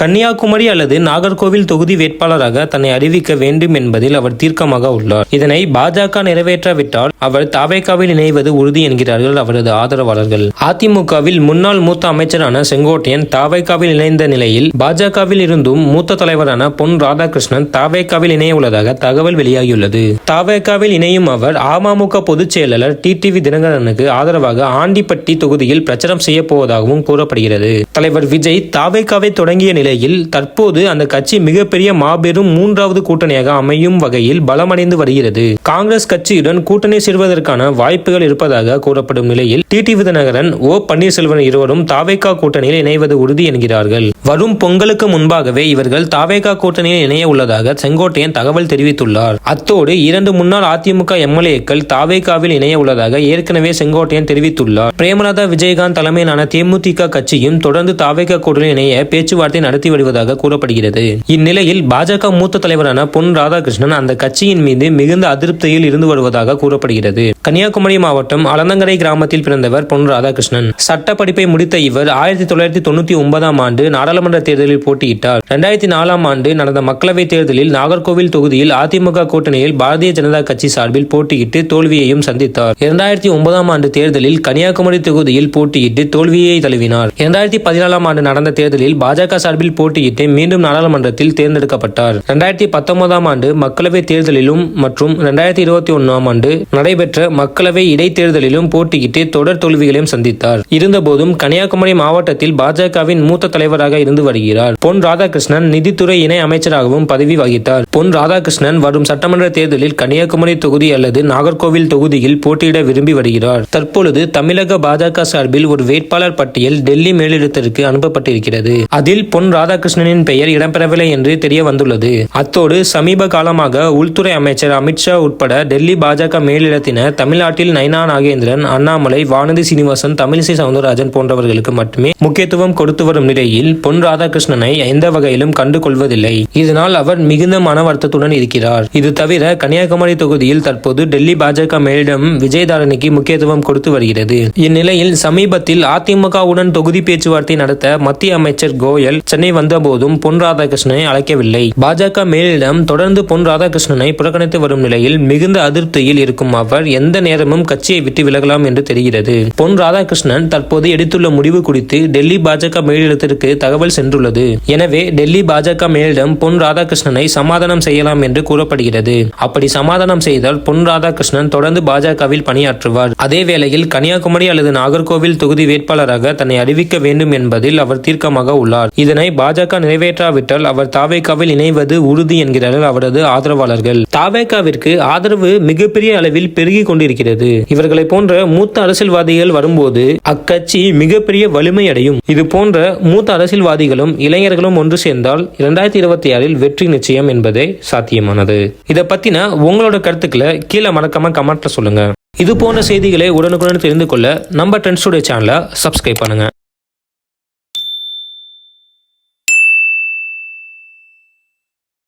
கன்னியாகுமரி அல்லது நாகர்கோவில் தொகுதி வேட்பாளராக தன்னை அறிவிக்க வேண்டும் என்பதில் அவர் தீர்க்கமாக உள்ளார். இதனை பாஜக நிறைவேற்றாவிட்டால் அவர் தாவேகாவில் இணைவது உறுதி என்கிறார்கள் அவரது ஆதரவாளர்கள். அதிமுகவில் முன்னாள் மூத்த அமைச்சரான செங்கோட்டையன் தாவேகாவில் இணைந்த நிலையில் பாஜகவில் இருந்தும் மூத்த தலைவரான பொன் ராதாகிருஷ்ணன் தாவேகாவில் இணைய உள்ளதாக தகவல் வெளியாகியுள்ளது. தாவேக்காவில் இணையும் அவர் அமமுக பொதுச் செயலாளர் டிடிவி தினகரனுக்கு ஆதரவாக ஆண்டிப்பட்டி தொகுதியில் பிரச்சாரம் செய்ய போவதாகவும் கூறப்படுகிறது. தலைவர் விஜய் தாவேகாவை தொடங்கிய நிலை நிலையில் தற்போது அந்த கட்சி மிகப்பெரிய மாபெரும் மூன்றாவது கூட்டணியாக அமையும் வகையில் பலமடைந்து வருகிறது. காங்கிரஸ் கட்சியுடன் கூட்டணி சேர்வதற்கான வாய்ப்புகள் இருப்பதாக கூறப்படும் நிலையில் டிடிவி விதநகரன் ஓ. பன்னீர்செல்வன் இருவரும் தாவேகா கூட்டணியில் இணைவது உறுதி என்கிறார்கள். வரும் பொங்கலுக்கு முன்பாகவே இவர்கள் தாவேகா கூட்டணியில் இணைய உள்ளதாக செங்கோட்டையன் தகவல் தெரிவித்துள்ளார். அத்தோடு இரண்டு முன்னாள் அதிமுக எம்எல்ஏக்கள் தாவேகாவில் இணைய உள்ளதாக ஏற்கனவே செங்கோட்டையன் தெரிவித்துள்ளார். பிரேமலதா விஜயகாந்த் தலைமையிலான தேமுதிக கட்சியும் தொடர்ந்து தாவேகா கூட்டணியில் இணைய பேச்சுவார்த்தை நடத்தி வருவதாக கூறப்படுகிறது. இந்நிலையில் பாஜக மூத்த தலைவரான பொன் ராதாகிருஷ்ணன் அந்த கட்சியின் மீது மிகுந்த அதிருப்தியில் இருந்து வருவதாக கூறப்படுகிறது. கன்னியாகுமரி மாவட்டம் அலந்தங்கரை கிராமத்தில் பிறந்தவர் பொன் ராதாகிருஷ்ணன். சட்ட படிப்பை முடித்த இவர் ஆயிரத்தி தொள்ளாயிரத்தி தொண்ணூத்தி ஒன்பதாம் ஆண்டு நாடாளுமன்ற தேர்தலில் போட்டியிட்டார். இரண்டாயிரத்தி நாலாம் ஆண்டு நடந்த மக்களவைத் தேர்தலில் நாகர்கோவில் தொகுதியில் அதிமுக கூட்டணியில் பாரதிய ஜனதா கட்சி சார்பில் போட்டியிட்டு தோல்வியையும் சந்தித்தார். இரண்டாயிரத்தி ஒன்பதாம் ஆண்டு தேர்தலில் கன்னியாகுமரி தொகுதியில் போட்டியிட்டு தோல்வியை தழுவினார். இரண்டாயிரத்தி பதினாலாம் ஆண்டு நடந்த தேர்தலில் பாஜக சார்பில் போட்டியிட்டு மீண்டும் நாடாளுமன்றத்தில் தேர்ந்தெடுக்கப்பட்டார். இரண்டாயிரத்தி பத்தொன்பதாம் ஆண்டு மக்களவை தேர்தலிலும் மற்றும் இரண்டாயிரத்தி இருபத்தி ஒன்னாம் ஆண்டு நடைபெற்ற மக்களவை இடைத்தேர்தலிலும் போட்டியிட்டு தொடர் தோல்விகளையும் சந்தித்தார். இருந்தபோதும் கன்னியாகுமரி மாவட்டத்தில் பாஜகவின் மூத்த தலைவராக இருந்து வருகிறார். பொன் ராதாகிருஷ்ணன் நிதித்துறை இணை அமைச்சராகவும் பதவி வகித்தார். பொன் ராதாகிருஷ்ணன் வரும் சட்டமன்ற தேர்தலில் கன்னியாகுமரி தொகுதி அல்லது நாகர்கோவில் தொகுதியில் போட்டியிட விரும்பி வருகிறார். தற்பொழுது தமிழக பாஜக சார்பில் ஒரு வேட்பாளர் பட்டியல் டெல்லி மேலிடத்திற்கு அனுப்பப்பட்டிருக்கிறது. அதில் பொன் ராதாகிருஷ்ணனின் பெயர் இடம்பெறவில்லை என்று தெரிய வந்துள்ளது அத்தோடு சமீப காலமாக உள்துறை அமைச்சர் அமித்ஷா உட்பட டெல்லி பாஜக மேலிடத்தினர் தமிழ்நாட்டில் நைனா நாகேந்திரன் அண்ணாமலை வானதி சீனிவாசன் தமிழிசை சவுந்தரராஜன் போன்றவர்களுக்கு மட்டுமே முக்கியத்துவம் கொடுத்து வரும் நிலையில் பொன் ராதாகிருஷ்ணனை எந்த வகையிலும் கண்டு கொள்வதில்லை இதனால் அவர் மிகுந்த மன வருத்தத்துடன் இருக்கிறார். இது தவிர கன்னியாகுமரி தொகுதியில் தற்போது டெல்லி பாஜக மேலிடம் விஜயதாரணிக்கு முக்கியத்துவம் கொடுத்து வருகிறது. இந்நிலையில் சமீபத்தில் அதிமுகவுடன் தொகுதி பேச்சுவார்த்தை நடத்த மத்திய அமைச்சர் கோயல் சென்னை சென்னை வந்தபோதும் பொன் ராதாகிருஷ்ணனை அழைக்கவில்லை. பாஜக மேலிடம் தொடர்ந்து பொன் ராதாகிருஷ்ணனை புறக்கணித்து வரும் நிலையில் மிகுந்த அதிருப்தியில் இருக்கும் அவர் எந்த நேரமும் கட்சியை விட்டு விலகலாம் என்று தெரிகிறது. பொன் ராதாகிருஷ்ணன் தற்போது எடுத்துள்ள முடிவு குறித்து டெல்லி பாஜக மேலிடத்திற்கு தகவல் சென்றுள்ளது. எனவே டெல்லி பாஜக மேலிடம் பொன் ராதாகிருஷ்ணனை சமாதானம் செய்யலாம் என்று கூறப்படுகிறது. அப்படி சமாதானம் செய்தால் பொன் ராதாகிருஷ்ணன் தொடர்ந்து பாஜகவில் பணியாற்றுவார். அதே வேளையில் கன்னியாகுமரி அல்லது நாகர்கோவில் தொகுதி வேட்பாளராக தன்னை அறிவிக்க வேண்டும் என்பதில் அவர் தீர்க்கமாக உள்ளார். இதனை பாஜக நிறைவேற்றாவிட்டால் அவர் தாவேகாவில் இணைவது உறுதி என்கிறார்கள் அவரது ஆதரவாளர்கள். தாவேகாவிற்கு ஆதரவு மிகப்பெரிய அளவில் பெருகி கொண்டிருக்கிறது. இவர்களை போன்ற மூத்த அரசியல்வாதிகள் வரும்போது அக்கட்சி மிகப்பெரிய வலிமை அடையும். இது போன்ற மூத்த அரசியல்வாதிகளும் இளைஞர்களும் ஒன்று சேர்ந்தால் இரண்டாயிரத்தி இருபத்தி ஆறில் வெற்றி நிச்சயம் என்பதே சாத்தியமானது. இதை பத்தின உங்களோட கருத்துக்களை கீழே மறக்காம கமெண்ட்ல சொல்லுங்க. இது போன்ற செய்திகளை உடனுக்குடன் தெரிந்து கொள்ள நம்ம ட்ரெண்ட்ஸுடைய சேனலை சப்ஸ்கிரைப் பண்ணுங்க.